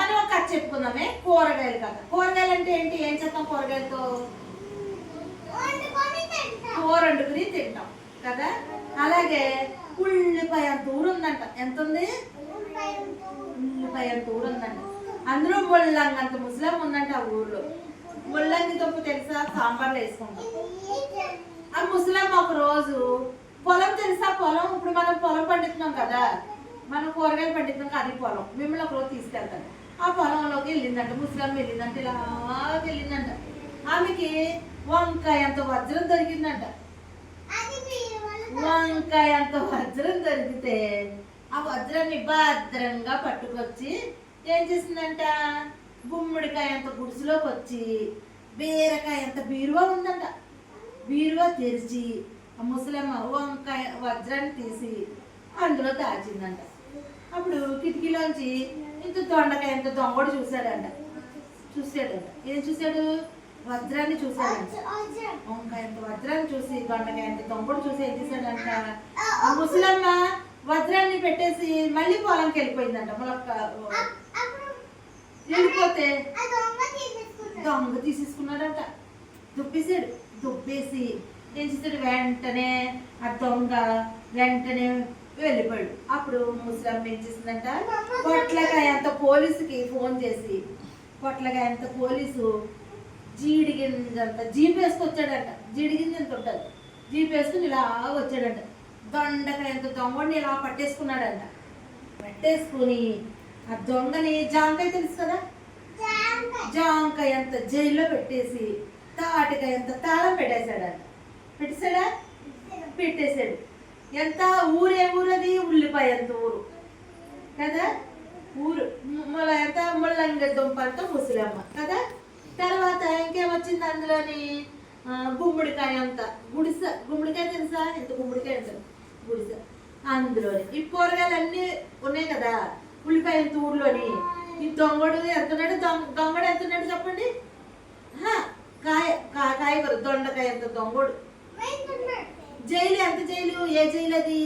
మనం ఒక కథ చెప్పుకుందామే. కూరగాయలు కథ. కూరగాయలు అంటే ఏంటి? ఏం చేస్తాం కూరగాయలతో? కూర వండుకుని తింటాం. కదా? అలాగే ఉల్లిపాయ దూరం ఉందంట. ఎంత ఉంది ఉల్లిపాయ దూరం ఉందంట. అందులో ముళ్ళంగి అంత ముసలం ఉందంట ఆ ఊర్లో. ముళ్ళంగి తప్పు తెలుసా? సాంబార్లో వేసుకుంటాం. ఆ ముసలమ్మ ఒక రోజు పొలం తెలుసా? పొలం ఇప్పుడు మనం పొలం పండుతున్నాం కదా. మనం కూరగాయలు పండిస్తున్నాం అది పొలం. మిమ్మల్ని ఒక రోజు తీసుకెళ్తాను. పొలంలోకి వెళ్ళిందంట ముసలమ్మ వెళ్ళిందంట ఇలా వెళ్ళిందంట. ఆమెకి వంకాయ అంత వజ్రం దొరికిందంట. వంకాయ అంత వజ్రం దొరికితే ఆ వజ్రాన్ని భద్రంగా పట్టుకొచ్చి ఏం చేసిందంట? గుమ్మడికాయ అంత గుడిసెలోకి వచ్చి బీరకాయ అంత బీరువా ఉందంట. బీరువా తెరిచి ఆ ముసలమ్మ వంకాయ వజ్రాన్ని తీసి అందులో దాచిందంట. అప్పుడు కిటికీలోంచి ఇంత దొండకాయ ఎంత దొంగడు చూశాడంట. చూసాడంట ఏం చూశాడు? వజ్రాన్ని చూశాడంట. వంకాయ ఎంత వజ్రాన్ని చూసి దొండకాయ ఎంత దొంగడు చూసి ఏం చేశాడంట? ఆ ముసలమ్మ వజ్రాన్ని పెట్టేసి మళ్ళీ పొలంకి వెళ్ళిపోయిందంట. మొలక్క వెళ్ళిపోతే దొంగ తీసేసుకున్నాడంట. దుబ్బేసాడు దుబ్బేసి ఏం చేశాడు? వెంటనే ఆ దొంగ వెంటనే వెళ్ళిపోయాడు. అప్పుడు ముసలమ్మ ఏం చేసిందంట? పొట్లకాయ అంత పోలీసుకి ఫోన్ చేసి పొట్లకాయ అంత పోలీసు జీడి గింజంత జీప్ వేసుకొచ్చాడంట. జీడి గింజ ఎంత ఉంటుంది? జీప్ వేసుకుని ఇలా వచ్చాడంట. దొండకాయ ఎంత దొంగని ఇలా పట్టేసుకున్నాడంట. పట్టేసుకుని ఆ దొంగని జాంకాయ తెలుసు కదా? జాంకాయ అంత జైల్లో పెట్టేసి తాటికాయ అంత తాళం పెట్టేశాడంట. పెట్టేశాడా. పెట్టేశాడు. ఎంత ఊరే ఊరది ఉల్లిపాయ ఎంత ఊరు? కదా? ఊరు మళ్ళీ ఎంత ముల్లంగి దుంపలతో ముసలమ్మ కదా? తర్వాత ఇంకేమొచ్చింది అందులోని? గుమ్మడికాయ అంత. గుడిస గుమ్మడికాయ తెలుసా? ఎంత గుమ్మడికాయ ఉంటుంది గుడిసె. అందులోని ఈ కూరగాయలు అన్నీ ఉన్నాయి కదా? ఉల్లిపాయ ఎంత ఊర్లోని? ఈ దొంగడు ఎంతున్నాడు దొంగ దొంగడు ఎంతున్నాడు చెప్పండి? కాయ కాయ కాయగూర దొండకాయ ఎంత దొంగడు. జైలు ఎంత జైలు? ఏ జైలు అది?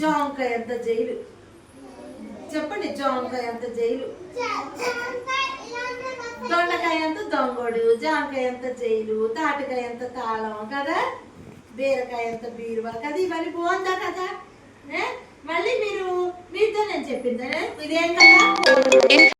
జాంకాయ ఎంత జైలు. చెప్పండి జాంకాయ ఎంత జైలు. దొండకాయ ఎంత దొంగడు జాంకాయ ఎంత జైలు తాటికాయ ఎంత తాళం కదా? బీరకాయ ఎంత బీరువా కదా? ఇవన్నీ బాగుందా కదా? మళ్ళీ మీరు మీతో నేను చెప్పిందా? ఇదేం కదా?